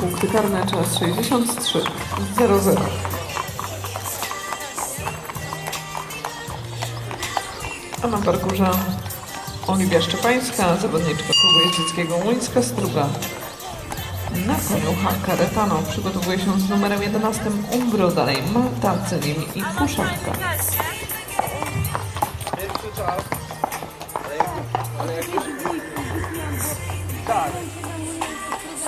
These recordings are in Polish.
punkty karne, czas 63 00. A na parkurze Oliwia Szczepańska, zawodniczka klubu jeździeckiego Łuńska Struga. Na koniu H. Karetano przygotowuje się z numerem 11 Umbro, dalej Malta, Celim i Puszatka. Pierwszy czas. Ale jak, ale jak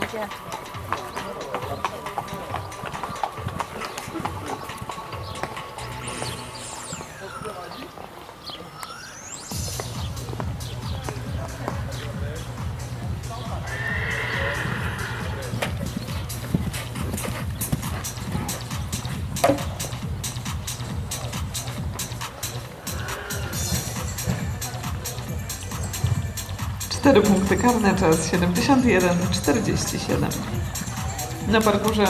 再见。4 punkty karne, czas 71,47. Na parkurze